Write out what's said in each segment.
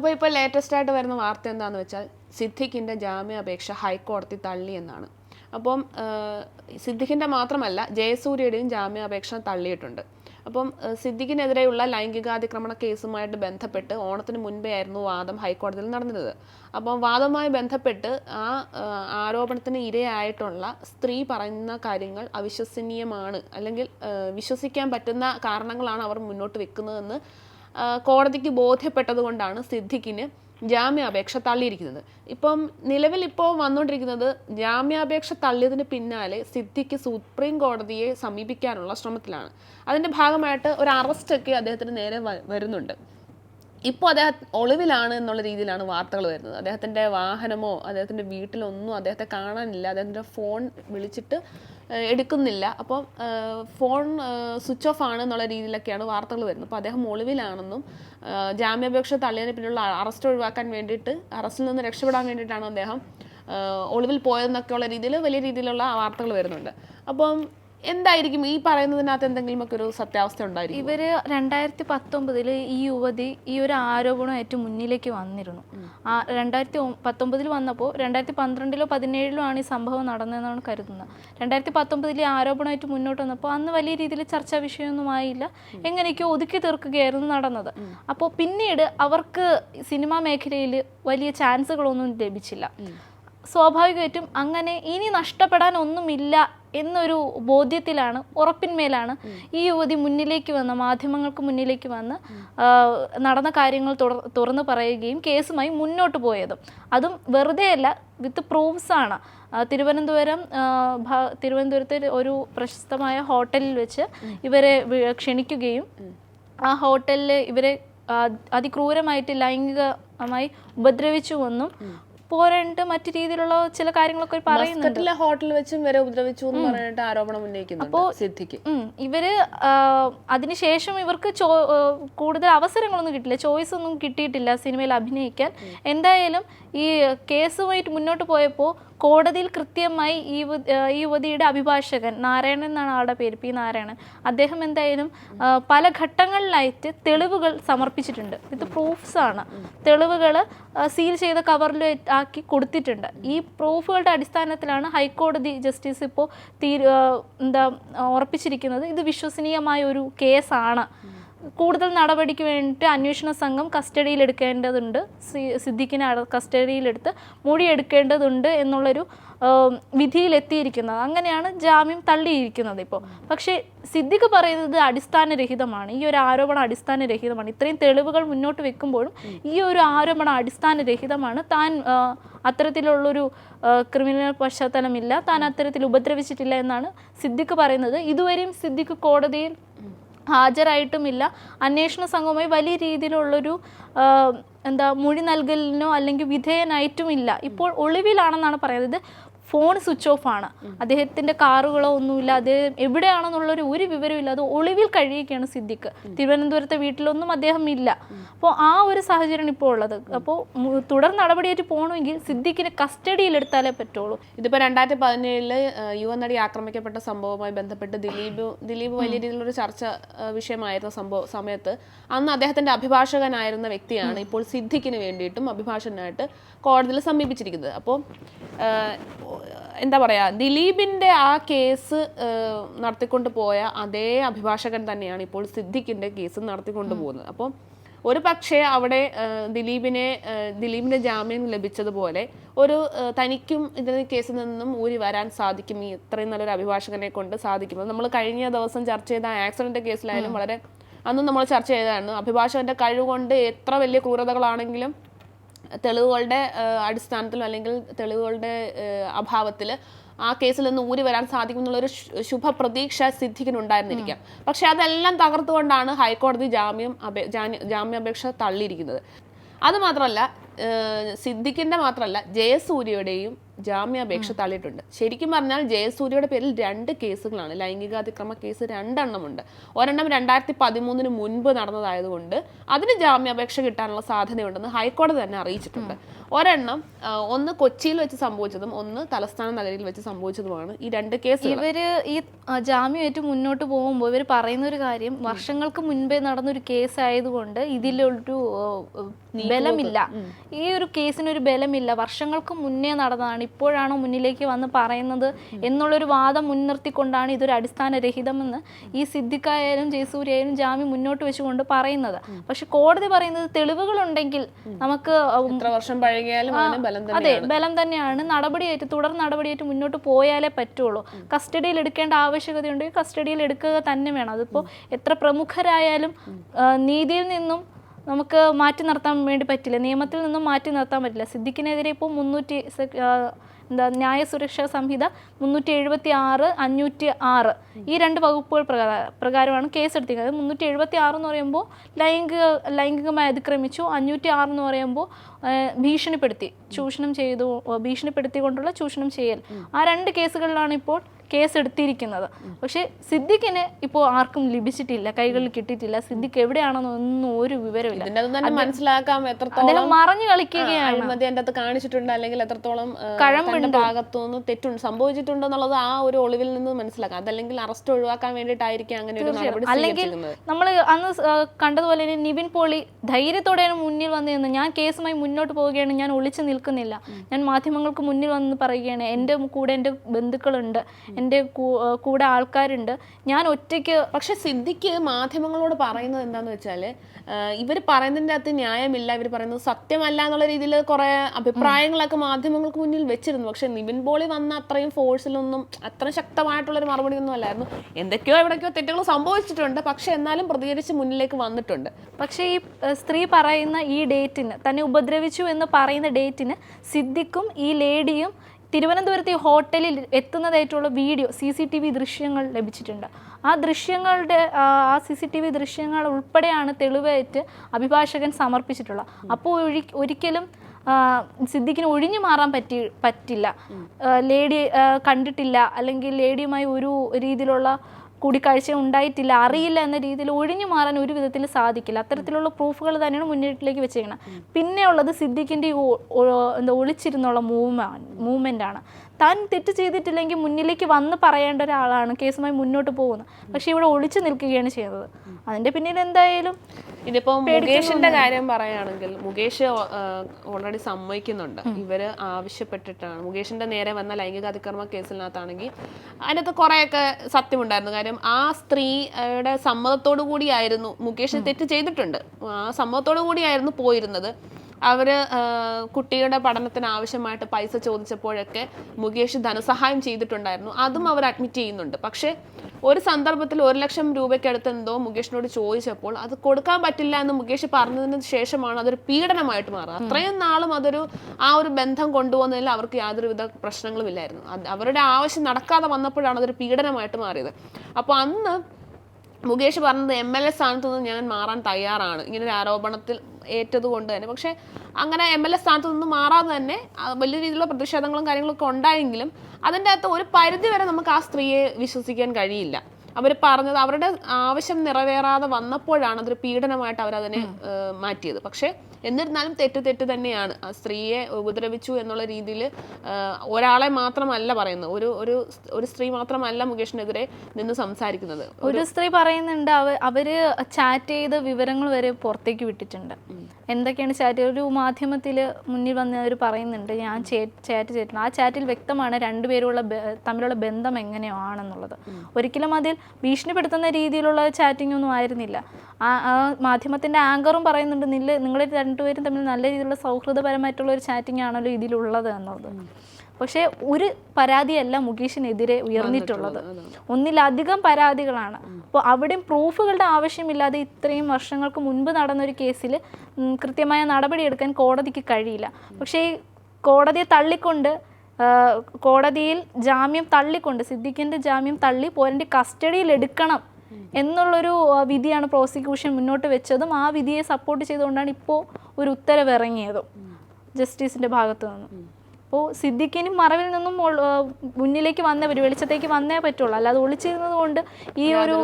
അപ്പോൾ ഇപ്പോൾ ലേറ്റസ്റ്റ് ആയിട്ട് വരുന്ന വാർത്ത എന്താണെന്ന് വെച്ചാൽ സിദ്ദിഖിന്റെ ജാമ്യാപേക്ഷ ഹൈക്കോടതി തള്ളി എന്നാണ്. അപ്പം സിദ്ദിഖിന്റെ മാത്രമല്ല ജയസൂര്യയുടെയും ജാമ്യാപേക്ഷ തള്ളിയിട്ടുണ്ട്. അപ്പം സിദ്ദിഖിനെതിരെയുള്ള ലൈംഗികാതിക്രമണ കേസുമായിട്ട് ബന്ധപ്പെട്ട് ഓണത്തിന് മുൻപേ ആയിരുന്നു വാദം ഹൈക്കോടതിയിൽ നടന്നത്. അപ്പം വാദവുമായി ബന്ധപ്പെട്ട് ആ ആരോപണത്തിന് ഇരയായിട്ടുള്ള സ്ത്രീ പറയുന്ന കാര്യങ്ങൾ അവിശ്വസനീയമാണ് അല്ലെങ്കിൽ വിശ്വസിക്കാൻ പറ്റുന്ന കാരണങ്ങളാണ് അവർ മുന്നോട്ട് വെക്കുന്നതെന്ന് കോടതിക്ക് ബോധ്യപ്പെട്ടത് കൊണ്ടാണ് സിദ്ദിഖിന് ജാമ്യാപേക്ഷ തള്ളിയിരിക്കുന്നത്. ഇപ്പം നിലവിൽ ഇപ്പോൾ വന്നുകൊണ്ടിരിക്കുന്നത് ജാമ്യാപേക്ഷ തള്ളിയതിന് പിന്നാലെ സിദ്ധിക്ക് സുപ്രീം കോടതിയെ സമീപിക്കാനുള്ള ശ്രമത്തിലാണ്. അതിന്റെ ഭാഗമായിട്ട് ഒരു അറസ്റ്റൊക്കെ അദ്ദേഹത്തിന് നേരെ വരുന്നുണ്ട്. ഇപ്പോൾ അദ്ദേഹം ഒളിവിലാണ് എന്നുള്ള രീതിയിലാണ് വാർത്തകൾ വരുന്നത്. അദ്ദേഹത്തിന്റെ വാഹനമോ അദ്ദേഹത്തിന്റെ വീട്ടിലൊന്നും അദ്ദേഹത്തെ കാണാനില്ല. അദ്ദേഹത്തിന്റെ ഫോൺ വിളിച്ചിട്ട് എടുക്കുന്നില്ല. അപ്പം ഫോൺ സ്വിച്ച് ഓഫ് ആണ് എന്നുള്ള രീതിയിലൊക്കെയാണ് വാർത്തകൾ വരുന്നത്. അപ്പോൾ അദ്ദേഹം ഒളിവിലാണെന്നും ജാമ്യാപേക്ഷ തള്ളിയതിന് പിന്നുള്ള അറസ്റ്റ് ഒഴിവാക്കാൻ വേണ്ടിയിട്ട് അറസ്റ്റിൽ നിന്ന് രക്ഷപ്പെടാൻ വേണ്ടിയിട്ടാണ് അദ്ദേഹം ഒളിവിൽ പോയതെന്നൊക്കെയുള്ള രീതിയിൽ വലിയ രീതിയിലുള്ള വാർത്തകൾ വരുന്നുണ്ട്. അപ്പം എന്തായിരിക്കും ഈ പറയുന്നതിനകത്ത് എന്തെങ്കിലുമൊക്കെ ഒരു സത്യാവസ്ഥ ഉണ്ടായിരിക്കും ഇവർ രണ്ടായിരത്തി പത്തൊമ്പതിൽ ഈ യുവതി ഈ ഒരു ആരോപണമായിട്ട് മുന്നിലേക്ക് വന്നിരുന്നു. ആ രണ്ടായിരത്തി പത്തൊമ്പതിൽ വന്നപ്പോൾ രണ്ടായിരത്തി പന്ത്രണ്ടിലോ പതിനേഴിലോ ആണ് ഈ സംഭവം നടന്നതെന്നാണ് കരുതുന്നത്. രണ്ടായിരത്തി പത്തൊമ്പതിൽ ഈ ആരോപണമായിട്ട് മുന്നോട്ട് വന്നപ്പോൾ അന്ന് വലിയ രീതിയിൽ ചർച്ചാ വിഷയമൊന്നും ആയില്ല എങ്ങനെയൊക്കെയോ ഒതുക്കി തീർക്കുകയായിരുന്നു നടന്നത്. അപ്പോൾ പിന്നീട് അവർക്ക് സിനിമാ മേഖലയിൽ വലിയ ചാൻസുകളൊന്നും ലഭിച്ചില്ല. സ്വാഭാവികമായിട്ടും അങ്ങനെ ഇനി നഷ്ടപ്പെടാൻ ഒന്നുമില്ല എന്നൊരു ബോധ്യത്തിലാണ് ഉറപ്പിന്മേലാണ് ഈ യുവതി മുന്നിലേക്ക് വന്ന് മാധ്യമങ്ങൾക്ക് മുന്നിലേക്ക് വന്ന് നടന്ന കാര്യങ്ങൾ തുറന്നു പറയുകയും കേസുമായി മുന്നോട്ട് പോയതും. അതും വെറുതെയല്ല വിത്ത് പ്രൂഫ്സ് ആണ്. തിരുവനന്തപുരം തിരുവനന്തപുരത്തെ ഒരു പ്രശസ്തമായ ഹോട്ടലിൽ വെച്ച് ഇവരെ ക്ഷണിക്കുകയും ആ ഹോട്ടലിൽ ഇവരെ അതിക്രൂരമായിട്ട് ലൈംഗികമായി ഉപദ്രവിച്ചുവെന്നും പോരാണ്ട് മറ്റു രീതിയിലുള്ള ചില കാര്യങ്ങളൊക്കെ പറയുന്നുണ്ട്. ഹോട്ടലിൽ വെച്ചും വരെ ഉപദ്രവിച്ചു എന്ന് പറഞ്ഞിട്ട് ആരോപണം ഉന്നയിക്കുന്നുണ്ട് സിദ്ധിക്ക്. ഇവർ അതിനുശേഷം ഇവർക്ക് കൂടുതൽ അവസരങ്ങളൊന്നും കിട്ടില്ല. ചോയ്സ് ഒന്നും കിട്ടിയിട്ടില്ല സിനിമയിൽ അഭിനയിക്കാൻ. എന്തായാലും ഈ കേസുമായിട്ട് മുന്നോട്ട് പോയപ്പോൾ കോടതിയിൽ കൃത്യമായി ഈ യുവതിയുടെ അഭിഭാഷകൻ നാരായണൻ എന്നാണ് ആളുടെ പേര് പി നാരായണൻ. അദ്ദേഹം എന്തായാലും പല ഘട്ടങ്ങളിലായിട്ട് തെളിവുകൾ സമർപ്പിച്ചിട്ടുണ്ട്. ഇത് പ്രൂഫ്സ് ആണ്. തെളിവുകൾ സീൽ ചെയ്ത കവറിൽ ആക്കി കൊടുത്തിട്ടുണ്ട്. ഈ പ്രൂഫുകളുടെ അടിസ്ഥാനത്തിലാണ് ഹൈക്കോടതി ജസ്റ്റിസ് ഇപ്പോൾ തീരു എന്താ ഉറപ്പിച്ചിരിക്കുന്നത്. ഇത് വിശ്വസനീയമായ ഒരു കേസാണ് കൂടുതൽ നടപടിക്ക് വേണ്ടിയിട്ട് അന്വേഷണ സംഘം സി- സിദ്ദിഖിനെ കസ്റ്റഡിയിലെടുത്ത് മൊഴിയെടുക്കേണ്ടതുണ്ട് എന്നുള്ളൊരു വിധിയിലെത്തിയിരിക്കുന്നത്. അങ്ങനെയാണ് ജാമ്യം തള്ളിയിരിക്കുന്നത് ഇപ്പോൾ. പക്ഷേ സിദ്ദിഖ് പറയുന്നത് അടിസ്ഥാനരഹിതമാണ്. ഈ ഒരു ആരോപണം അടിസ്ഥാനരഹിതമാണ്. ഇത്രയും തെളിവുകൾ മുന്നോട്ട് വെക്കുമ്പോഴും ഈ ഒരു ആരോപണം അടിസ്ഥാനരഹിതമാണ്. താൻ അത്തരത്തിലുള്ളൊരു ക്രിമിനൽ പശ്ചാത്തലമില്ല. താൻ അത്തരത്തിൽ ഉപദ്രവിച്ചിട്ടില്ല എന്നാണ് സിദ്ദിഖ് പറയുന്നത്. ഇതുവരെയും സിദ്ദിഖ് കോടതിയിൽ ഹാജരായിട്ടുമില്ല. അന്വേഷണ സംഘവുമായി വലിയ രീതിയിലുള്ളൊരു എന്താ മൊഴി നൽകലിനോ അല്ലെങ്കിൽ വിധേയനായിട്ടുമില്ല. ഇപ്പോൾ ഒളിവിലാണെന്നാണ് പറയുന്നത്. ഫോൺ സ്വിച്ച് ഓഫ് ആണ്. അദ്ദേഹത്തിന്റെ കാറുകളോ ഒന്നുമില്ല. അദ്ദേഹം എവിടെയാണെന്നുള്ള ഒരു വിവരമില്ല അത് ഒളിവിൽ കഴിയുകയാണ് സിദ്ദിഖ്. തിരുവനന്തപുരത്തെ വീട്ടിലൊന്നും അദ്ദേഹം ഇല്ല. അപ്പോൾ ആ ഒരു സാഹചര്യമാണ് ഇപ്പോൾ ഉള്ളത്. അപ്പോൾ തുടർ നടപടിയായിട്ട് പോകണമെങ്കിൽ സിദ്ദിഖിനെ കസ്റ്റഡിയിലെടുത്താലേ പറ്റുള്ളൂ. ഇതിപ്പോ രണ്ടായിരത്തി പതിനേഴിൽ യുവ നടി ആക്രമിക്കപ്പെട്ട സംഭവവുമായി ബന്ധപ്പെട്ട് ദിലീപ് ദിലീപ് വലിയ രീതിയിലുള്ള ചർച്ച വിഷയമായിരുന്ന സംഭവ സമയത്ത് അന്ന് അദ്ദേഹത്തിന്റെ അഭിഭാഷകനായിരുന്ന വ്യക്തിയാണ് ഇപ്പോൾ സിദ്ദിഖിന് വേണ്ടിയിട്ടും അഭിഭാഷകനായിട്ട് കോടതിയിൽ സമീപിച്ചിരിക്കുന്നത്. അപ്പോൾ എന്താ പറയുക ദിലീപിന്റെ ആ കേസ് നടത്തിക്കൊണ്ട് പോയ അതേ അഭിഭാഷകൻ തന്നെയാണ് ഇപ്പോൾ സിദ്ദിഖിന്റെ കേസ് നടത്തിക്കൊണ്ട് പോകുന്നത് അപ്പോൾ ഒരു പക്ഷേ അവിടെ ദിലീപിനെ ദിലീപിന്റെ ദിലീപിന് ജാമ്യം ലഭിച്ചതുപോലെ ഒരു തനിക്കും ഇതിന് കേസിൽ നിന്നും ഊരി വരാൻ സാധിക്കും. ഈ ഇത്രയും നല്ലൊരു അഭിഭാഷകനെ കൊണ്ട് സാധിക്കും. നമ്മൾ കഴിഞ്ഞ ദിവസം ചർച്ച ചെയ്ത ആക്സിഡന്റ് കേസിലായാലും വളരെ അന്നും നമ്മൾ ചർച്ച ചെയ്തതാണ്. അഭിഭാഷകന്റെ കഴിവുകൊണ്ട് എത്ര വലിയ ക്രൂരതകളാണെങ്കിലും തെളിവുകളുടെ അടിസ്ഥാനത്തിലും അല്ലെങ്കിൽ തെളിവുകളുടെ അഭാവത്തിൽ ആ കേസിൽ നിന്ന് ഊരി വരാൻ സാധിക്കും എന്നുള്ളൊരു പ്രതീക്ഷ ശുഭപ്രതീക്ഷ സിദ്ധിക്കുന്നുണ്ടായിരുന്നിരിക്കാം പക്ഷെ അതെല്ലാം തകർത്തുകൊണ്ടാണ് ഹൈക്കോടതി ജാമ്യം അപേ ജാമ്യ- ജാമ്യാപേക്ഷ തള്ളിയിരിക്കുന്നത്. അതുമാത്രമല്ല സിദ്ദിഖിന്റെ മാത്രമല്ല ജയസൂര്യയുടെയും ജാമ്യാപേക്ഷ തള്ളിയിട്ടുണ്ട്. ശരിക്കും പറഞ്ഞാൽ ജയസൂര്യയുടെ പേരിൽ രണ്ട് കേസുകളാണ്. ലൈംഗികാതിക്രമ കേസ് രണ്ടെണ്ണമുണ്ട്. ഒരെണ്ണം രണ്ടായിരത്തി പതിമൂന്നിന് മുൻപ് നടന്നതായതുകൊണ്ട് അതിന് ജാമ്യാപേക്ഷ കിട്ടാനുള്ള സാധ്യതയുണ്ടെന്ന് ഹൈക്കോടതി തന്നെ അറിയിച്ചിട്ടുണ്ട്. ഒരെണ്ണം ഒന്ന് കൊച്ചിയിൽ വെച്ച് സംഭവിച്ചതും ഒന്ന് തലസ്ഥാന നഗരിയിൽ വെച്ച് സംഭവിച്ചതുമാണ് ഈ രണ്ട് കേസ് ഇവർ ഈ ജാമ്യമായിട്ട് മുന്നോട്ട് പോകുമ്പോൾ ഇവർ പറയുന്ന ഒരു കാര്യം വർഷങ്ങൾക്ക് മുൻപേ നടന്നൊരു കേസ് ആയതുകൊണ്ട് ഇതിലൊരു ബലമില്ല. ഈ ഒരു കേസിനൊരു ബലമില്ല. വർഷങ്ങൾക്ക് മുന്നേ നടന്നതാണ് ഇപ്പോഴാണോ മുന്നിലേക്ക് വന്ന് പറയുന്നത് എന്നുള്ളൊരു വാദം മുൻനിർത്തിക്കൊണ്ടാണ് ഇതൊരു അടിസ്ഥാനരഹിതമെന്ന് ഈ സിദ്ദിഖായാലും ജയസൂര്യായാലും ജാമ്യം മുന്നോട്ട് വെച്ചുകൊണ്ട് പറയുന്നത്. പക്ഷെ കോടതി പറയുന്നത് തെളിവുകളുണ്ടെങ്കിൽ നമുക്ക് വർഷം പഴകിയാലും അതെ ബലം തന്നെയാണ്. നടപടിയായിട്ട് തുടർ നടപടിയായിട്ട് മുന്നോട്ട് പോയാലേ പറ്റുള്ളൂ. കസ്റ്റഡിയിൽ എടുക്കേണ്ട ആവശ്യകതയുണ്ടെങ്കിൽ കസ്റ്റഡിയിൽ എടുക്കുക തന്നെ വേണം. അതിപ്പോൾ എത്ര പ്രമുഖരായാലും നീതിയിൽ നിന്നും നമുക്ക് മാറ്റി നിർത്താൻ വേണ്ടി പറ്റില്ല. നിയമത്തിൽ നിന്നും മാറ്റി നിർത്താൻ പറ്റില്ല. സിദ്ദിഖിനെതിരെ ഇപ്പോൾ മുന്നൂറ്റി എന്താ ന്യായ സുരക്ഷാ സംഹിത മുന്നൂറ്റി എഴുപത്തി ആറ് അഞ്ഞൂറ്റി ആറ് ഈ രണ്ട് വകുപ്പുകൾ പ്രകാര പ്രകാരമാണ് കേസ് എടുത്തിരിക്കുന്നത് മുന്നൂറ്റി എഴുപത്തി ആറ് എന്ന് പറയുമ്പോൾ ലൈംഗിക ലൈംഗികമായി അതിക്രമിച്ചു. അഞ്ഞൂറ്റി ആറ് എന്ന് പറയുമ്പോൾ ഭീഷണിപ്പെടുത്തി. ചൂഷണം ചെയ്തു ഭീഷണിപ്പെടുത്തി കൊണ്ടുള്ള ചൂഷണം ചെയ്യൽ. ആ രണ്ട് കേസുകളിലാണ് ഇപ്പോൾ കേസ് എടുത്തിരിക്കുന്നത് പക്ഷേ സിദ്ദിഖിന് ഇപ്പോൾ ആർക്കും ലഭിച്ചിട്ടില്ല കൈകളിൽ കിട്ടിയിട്ടില്ല. സിദ്ദിഖ് എവിടെയാണെന്ന് ഒന്നും ഒരു വിവരമില്ല തന്നെ മനസ്സിലാക്കാം എത്രത്തോളം മറഞ്ഞു കളിക്കുകയാണ്. അകത്ത് കാണിച്ചിട്ടുണ്ട് അല്ലെങ്കിൽ എത്രത്തോളം. തന്റെ ഭാഗത്തുനിന്ന് തെറ്റുണ്ട് സംഭവിച്ചിട്ടുണ്ട് എന്നുള്ളത് ആ ഒരു ഒളിവിൽ നിന്ന് മനസ്സിലാക്കാം. അതല്ലെങ്കിൽ അറസ്റ്റ് ഒഴിവാക്കാൻ വേണ്ടിയിട്ടായിരിക്കും അങ്ങനെ ഒരു നടപടി അല്ലെങ്കിൽ നമ്മൾ അന്ന് കണ്ടതുപോലെ തന്നെ നിവിൻ പോളി ധൈര്യത്തോടെയാണ് മുന്നിൽ വന്ന് നിന്ന് ഞാൻ കേസുമായി മുന്നോട്ട് പോവുകയാണ് ഞാൻ ഒളിച്ചു നിൽക്കുന്നില്ല. ഞാൻ മാധ്യമങ്ങൾക്ക് മുന്നിൽ വന്ന് പറയുകയാണ് എന്റെ കൂടെ എന്റെ ബന്ധുക്കളുണ്ട് എന്റെ കൂടെ ആൾക്കാരുണ്ട്. ഞാൻ ഒറ്റയ്ക്ക് പക്ഷെ സിദ്ധിക്ക് മാധ്യമങ്ങളോട് പറയുന്നത് എന്താണെന്ന് വെച്ചാൽ ഇവർ പറയുന്നതിന്റെ അകത്ത് ന്യായമില്ല. ഇവർ പറയുന്നത് സത്യമല്ല എന്നുള്ള രീതിയിൽ കുറേ അഭിപ്രായങ്ങളൊക്കെ മാധ്യമങ്ങൾക്ക് മുന്നിൽ വെച്ചിരുന്നു. പക്ഷെ നിവിൻ പോളി വന്ന അത്രയും ഫോഴ്സിലൊന്നും അത്ര ശക്തമായിട്ടുള്ളൊരു മറുപടി ഒന്നും അല്ലായിരുന്നു. എന്തൊക്കെയോ എവിടേക്കോ തെറ്റുകൾ സംഭവിച്ചിട്ടുണ്ട്. പക്ഷെ എന്നാലും പ്രതികരിച്ച് മുന്നിലേക്ക് വന്നിട്ടുണ്ട്. പക്ഷേ ഈ സ്ത്രീ പറയുന്ന ഈ ഡേറ്റിന് തന്നെ ഉപദ്രവിച്ചു എന്ന് പറയുന്ന ഡേറ്റിന് സിദ്ദിഖും ഈ ലേഡിയും തിരുവനന്തപുരത്ത് ഈ ഹോട്ടലിൽ എത്തുന്നതായിട്ടുള്ള video C C T V ദൃശ്യങ്ങൾ ലഭിച്ചിട്ടുണ്ട്. ആ ദൃശ്യങ്ങളുടെ ആ, സി സി ടി വി ദൃശ്യങ്ങൾ ഉൾപ്പെടെയാണ് തെളിവായിട്ട് അഭിഭാഷകൻ സമർപ്പിച്ചിട്ടുള്ളത്. അപ്പോൾ ഒഴി ഒരിക്കലും സിദ്ദിഖിന് ഒഴിഞ്ഞു മാറാൻ പറ്റി പറ്റില്ല. ലേഡി കണ്ടിട്ടില്ല. അല്ലെങ്കിൽ ലേഡിയുമായി ഒരു രീതിയിലുള്ള കൂടിക്കാഴ്ച ഉണ്ടായിട്ടില്ല അറിയില്ല എന്ന രീതിയിൽ ഒഴിഞ്ഞു മാറാൻ ഒരു വിധത്തിൽ സാധിക്കില്ല. അത്തരത്തിലുള്ള പ്രൂഫുകൾ തന്നെയാണ് മുന്നിട്ടിലേക്ക് വെച്ചേക്കുന്നത് പിന്നെ ഉള്ളത് സിദ്ദിഖിന്റെ എന്താ ഒളിച്ചിരുന്നുള്ള മൂവ്മെന്റ് ആണ് താൻ തെറ്റ് ചെയ്തിട്ടില്ലെങ്കിൽ മുന്നിലേക്ക് വന്ന് പറയേണ്ട ഒരാളാണ് കേസുമായി മുന്നോട്ട് പോകുന്നത്. പക്ഷേ ഇവിടെ ഒളിച്ചു നിൽക്കുകയാണ് ചെയ്യുന്നത്. അതിന്റെ പിന്നിൽ എന്തായാലും ഇതിപ്പോ മുകേഷിന്റെ കാര്യം പറയുകയാണെങ്കിൽ മുകേഷ് ഓൾറെഡി സമ്മതിക്കുന്നുണ്ട്. ഇവർ ആവശ്യപ്പെട്ടിട്ടാണ്. മുകേഷിന്റെ നേരെ വന്ന ലൈംഗിക അതിക്രമ കേസിനകത്താണെങ്കിൽ അതിനകത്ത് കുറെയൊക്കെ സത്യമുണ്ടായിരുന്നു. കാര്യം ആ സ്ത്രീയുടെ സമ്മതത്തോടു കൂടിയായിരുന്നു മുകേഷ് തെറ്റ് ചെയ്തിട്ടുണ്ട്. ആ സമ്മതത്തോടു കൂടിയായിരുന്നു പോയിരുന്നത്. അവർ കുട്ടിയുടെ പഠനത്തിന് ആവശ്യമായിട്ട് പൈസ ചോദിച്ചപ്പോഴൊക്കെ മുകേഷ് ധനസഹായം ചെയ്തിട്ടുണ്ടായിരുന്നു. അതും അവർ അഡ്മിറ്റ് ചെയ്യുന്നുണ്ട്. പക്ഷേ ഒരു സന്ദർഭത്തിൽ ഒരു ലക്ഷം രൂപയ്ക്ക് എന്തോ മുകേഷിനോട് ചോദിച്ചപ്പോൾ അത് കൊടുക്കാൻ പറ്റില്ല എന്ന് മുകേഷ് പറഞ്ഞതിന് ശേഷമാണ് അതൊരു പീഡനമായിട്ട് മാറുക. അത്രയും നാളും അതൊരു ആ ഒരു ബന്ധം കൊണ്ടുപോകുന്നതിൽ അവർക്ക് യാതൊരുവിധ പ്രശ്നങ്ങളുമില്ലായിരുന്നു അവരുടെ ആവശ്യം നടക്കാതെ വന്നപ്പോഴാണ് അതൊരു പീഡനമായിട്ട് മാറിയത്. അപ്പോൾ അന്ന് മുകേഷ് പറഞ്ഞത് എം എൽ എ സ്ഥാനത്തു നിന്ന് ഞാൻ മാറാൻ തയ്യാറാണ്. ഇങ്ങനെ ഒരു ആരോപണത്തിൽ ഏറ്റത് കൊണ്ട് തന്നെ. പക്ഷേ അങ്ങനെ എം എൽ എ സ്ഥാനത്ത് നിന്ന് മാറാതെ തന്നെ വലിയ രീതിയിലുള്ള പ്രതിഷേധങ്ങളും കാര്യങ്ങളൊക്കെ ഉണ്ടായെങ്കിലും അതിന്റെ അകത്ത് ഒരു പരിധി വരെ നമുക്ക് ആ സ്ത്രീയെ വിശ്വസിക്കാൻ കഴിയില്ല. അവർ പറഞ്ഞത് അവരുടെ ആവശ്യം നിറവേറാതെ വന്നപ്പോഴാണ് അതൊരു പീഡനമായിട്ട് അവരതിനെ മാറ്റിയത്. പക്ഷേ എന്നിരുന്നാലും തെറ്റ് തെറ്റ് തന്നെയാണ്. ആ സ്ത്രീയെ ഉപദ്രവിച്ചു എന്നുള്ള രീതിയിൽ ഒരാളെ മാത്രമല്ല പറയുന്നത്. ഒരു ഒരു ഒരു സ്ത്രീ മാത്രമല്ല മുകേഷിനെതിരെ നിന്ന് സംസാരിക്കുന്നത്. ഒരു സ്ത്രീ പറയുന്നുണ്ട് അവ അവർ ചാറ്റ് ചെയ്ത വിവരങ്ങൾ വരെ പുറത്തേക്ക് വിട്ടിട്ടുണ്ട്. എന്തൊക്കെയാണ് ചാറ്റ് ഒരു മാധ്യമത്തിൽ മുന്നിൽ വന്ന് അവർ പറയുന്നുണ്ട് ഞാൻ ചാറ്റ് ചെയ്തിട്ടുണ്ട്. ആ ചാറ്റിൽ വ്യക്തമാണ് രണ്ടുപേരുള്ള തമ്മിലുള്ള ബന്ധം എങ്ങനെയാണെന്നുള്ളത്. ഒരിക്കലും അതിൽ ഭീഷണിപ്പെടുത്തുന്ന രീതിയിലുള്ള ചാറ്റിംഗ് ഒന്നും ആയിരുന്നില്ല. ആ മാധ്യമത്തിന്റെ മാധ്യമത്തിന്റെ ആങ്കറും പറയുന്നുണ്ട് നില്ല നിങ്ങൾ രണ്ടുപേരും തമ്മിൽ നല്ല രീതിയിലുള്ള സൗഹൃദപരമായിട്ടുള്ള ഒരു ചാറ്റിംഗ് ആണല്ലോ ഇതിലുള്ളത് എന്നുള്ളത്. പക്ഷേ ഒരു പരാതിയല്ല മുകേഷിനെതിരെ ഉയർന്നിട്ടുള്ളത്. ഒന്നിലധികം പരാതികളാണ്. അപ്പോൾ അവിടെ പ്രൂഫുകളുടെ ആവശ്യമില്ലാതെ ഇത്രയും വർഷങ്ങൾക്ക് മുൻപ് നടന്ന ഒരു കേസിൽ കൃത്യമായ നടപടിയെടുക്കാൻ കോടതിക്ക് കഴിയില്ല. പക്ഷേ കോടതിയെ തള്ളിക്കൊണ്ട് കോടതിയിൽ ജാമ്യം തള്ളിക്കൊണ്ട് സിദ്ദിഖിന്റെ ജാമ്യം തള്ളി പോരന്റെ കസ്റ്റഡിയിൽ എടുക്കണം എന്നുള്ളൊരു വിധിയാണ് പ്രോസിക്യൂഷൻ മുന്നോട്ട് വെച്ചതും ആ വിധിയെ സപ്പോർട്ട് ചെയ്തുകൊണ്ടാണ് ഇപ്പോൾ ഒരു ഉത്തരവ് ഇറങ്ങിയതും ജസ്റ്റിസിന്റെ ഭാഗത്തു നിന്നും. അപ്പോൾ സിദ്ദിഖിനും മറവിൽ നിന്നും മുന്നിലേക്ക് വന്നേ പറ്റൂ വെളിച്ചത്തേക്ക് വന്നേ പറ്റുള്ളൂ. അല്ലാതെ ഒളിച്ചിരുന്നത് കൊണ്ട് ഈ ഒരു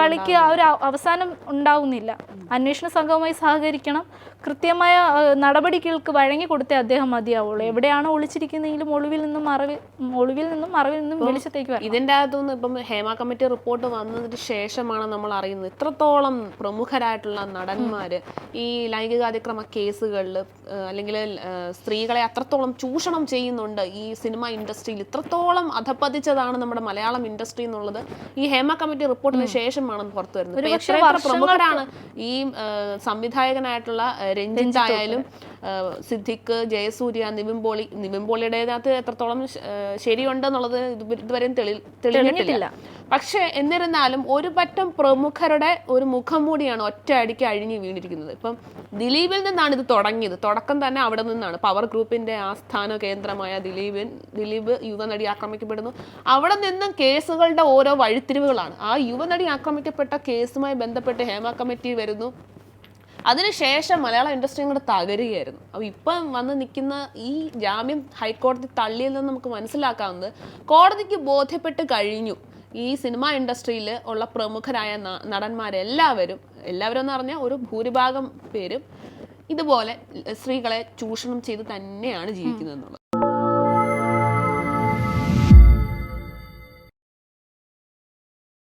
കളിക്ക് ആ ഒരു അവസാനം ഉണ്ടാവുന്നില്ല. അന്വേഷണ സംഘവുമായി സഹകരിക്കണം. കൃത്യമായ നടപടികൾക്ക് വഴങ്ങി കൊടുത്തേ അദ്ദേഹം മതിയാവുള്ളൂ. എവിടെയാണ് ഒളിച്ചിരിക്കുന്നതെങ്കിലും ഒളിവിൽ നിന്നും മറവിൽ ഒളിവിൽ നിന്നും മറവിൽ നിന്നും വെളിച്ചത്തേക്ക് വരണം. ഇതിന്റെ അകത്തുനിന്ന് ഇപ്പം ഹേമ കമ്മിറ്റി റിപ്പോർട്ട് വന്നതിന് ശേഷമാണ് നമ്മൾ അറിയുന്നത്. ഇത്രത്തോളം പ്രമുഖരായിട്ടുള്ള നടന്മാര് ഈ ലൈംഗികാതിക്രമ കേസുകളിൽ അല്ലെങ്കിൽ സ്ത്രീകളെ അത്രത്തോളം ചൂഷണം ചെയ്യുന്നുണ്ട് ഈ സിനിമ ഇൻഡസ്ട്രിയിൽ. ഇത്രത്തോളം അധപ്പതിച്ചതാണ് നമ്മുടെ മലയാളം ഇൻഡസ്ട്രി എന്നുള്ളത് ഈ ഹേമ കമ്മിറ്റി റിപ്പോർട്ടിന് ശേഷമാണ് പുറത്തു വരുന്നത്. പ്രമുഖരാണ് ഈ സംവിധായകനായിട്ടുള്ള രഞ്ജിത്ത് ആയാലും സിദ്ദിഖ് ജയസൂര്യ നിവിൻ പോളി നിവിൻ പോളിയുടേതിനകത്ത് എത്രത്തോളം ശരിയുണ്ടെന്നുള്ളത് ഇത് ഇതുവരെയും തെളി തെളിഞ്ഞിട്ടില്ല. പക്ഷേ എന്നിരുന്നാലും ഒരു പറ്റം പ്രമുഖരുടെ ഒരു മുഖംമൂടിയാണ് ഒറ്റ അടിക്ക് അഴിഞ്ഞു വീണിരിക്കുന്നത്. ഇപ്പം ദിലീപിൽ നിന്നാണ് ഇത് തുടങ്ങിയത്. തുടക്കം തന്നെ അവിടെ നിന്നാണ്. പവർ ഗ്രൂപ്പിന്റെ ആസ്ഥാന കേന്ദ്രമായ ദിലീപിൻ ദിലീപ് യുവനടി ആക്രമിക്കപ്പെടുന്നു. അവിടെ നിന്നും കേസുകളുടെ ഓരോ വഴിത്തിരിവുകളാണ്. ആ യുവനടി ആക്രമിക്കപ്പെട്ട കേസുമായി ബന്ധപ്പെട്ട് ഹേമ കമ്മിറ്റി വരുന്നു. അതിനുശേഷം മലയാള ഇൻഡസ്ട്രി കൂടെ തകരുകയായിരുന്നു. അപ്പോൾ ഇപ്പം വന്ന് നിൽക്കുന്ന ഈ ജാമ്യം ഹൈക്കോടതി തള്ളിയിൽ നിന്ന് നമുക്ക് മനസ്സിലാക്കാവുന്നത് കോടതിക്ക് ബോധ്യപ്പെട്ട് കഴിഞ്ഞു. ഈ സിനിമ ഇൻഡസ്ട്രിയിൽ ഉള്ള പ്രമുഖരായ നടന്മാരെല്ലാവരും എല്ലാവരും എന്ന് പറഞ്ഞാൽ ഒരു ഭൂരിഭാഗം പേരും ഇതുപോലെ സ്ത്രീകളെ ചൂഷണം ചെയ്ത് തന്നെയാണ് ജീവിക്കുന്നത് എന്നുള്ളത്.